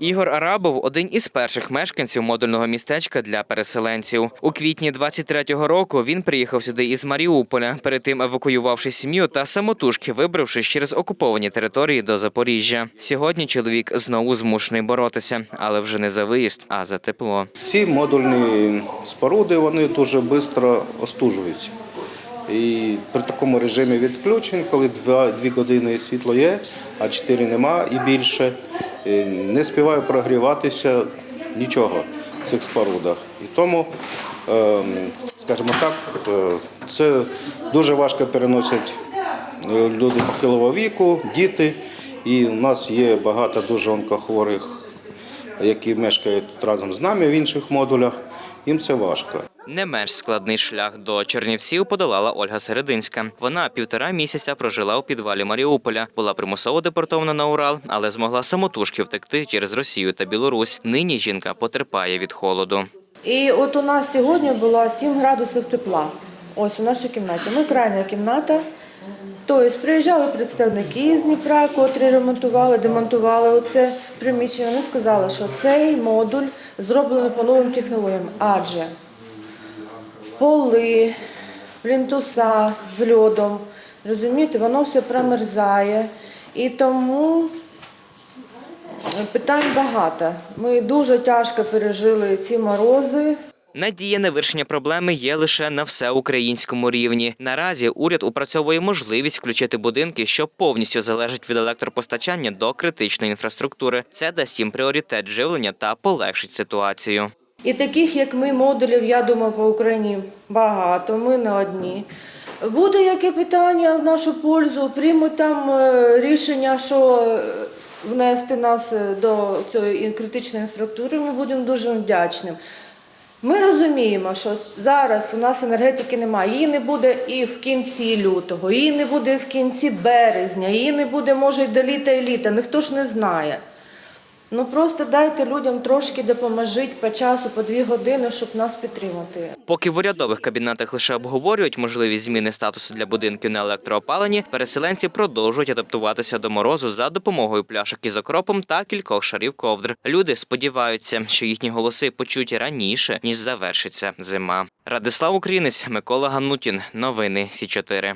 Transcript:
Ігор Арабов один із перших мешканців модульного містечка для переселенців. У квітні 23-го року він приїхав сюди із Маріуполя, перед тим евакуювавши сім'ю та самотужки вибравшись через окуповані території до Запоріжжя. Сьогодні чоловік знову змушений боротися, але вже не за виїзд, а за тепло. Ці модульні споруди вони дуже швидко остужуються. І при такому режимі відключень, коли два, дві години світло є, а чотири нема і більше, е, не співає прогріватися нічого в цих спорудах. І тому, ем, скажімо так, е, це дуже важко переносять е, люди похилого віку, діти. І у нас є багато дуже онкохворих, які мешкають разом з нами в інших модулях. Їм це важко. Не менш складний шлях до Чернівців подолала Ольга Серединська. Вона півтора місяця прожила у підвалі Маріуполя, була примусово депортована на Урал, але змогла самотужки втекти через Росію та Білорусь. Нині жінка потерпає від холоду. І от у нас сьогодні було 7 градусів тепла. Ось у нашій кімнаті. Ми крайня кімната. Тобто приїжджали представники з Дніпра, котрі ремонтували, демонтували оце приміщення. Вони сказали, що цей модуль зроблений по новим технологіям, адже поли, плінтуса з льодом, розумієте, воно все промерзає. І тому питань багато. Ми дуже тяжко пережили ці морози. Надія на вирішення проблеми є лише на всеукраїнському рівні. Наразі уряд опрацьовує можливість включити будинки, що повністю залежать від електропостачання до критичної інфраструктури. Це дасть їм пріоритет живлення та полегшить ситуацію. І таких, як ми, модулів, я думаю, по Україні багато, ми не одні. Буде яке питання в нашу пользу, приймуть там е, рішення, що е, внести нас е, до цієї критичної інфраструктури, ми будемо дуже вдячним. Ми розуміємо, що зараз у нас енергетики немає. Її не буде і в кінці лютого, її не буде в кінці березня, її не буде, може, і до літа і літа. Ніхто ж не знає. Ну просто дайте людям трошки допоможіть по часу, по дві години, щоб нас підтримати. Поки в урядових кабінетах лише обговорюють можливість зміни статусу для будинків на електроопаленні, переселенці продовжують адаптуватися до морозу за допомогою пляшок із окропом та кількох шарів ковдр. Люди сподіваються, що їхні голоси почують раніше ніж завершиться зима. Радислав Українець, Микола Ганутін. Новини Сі 4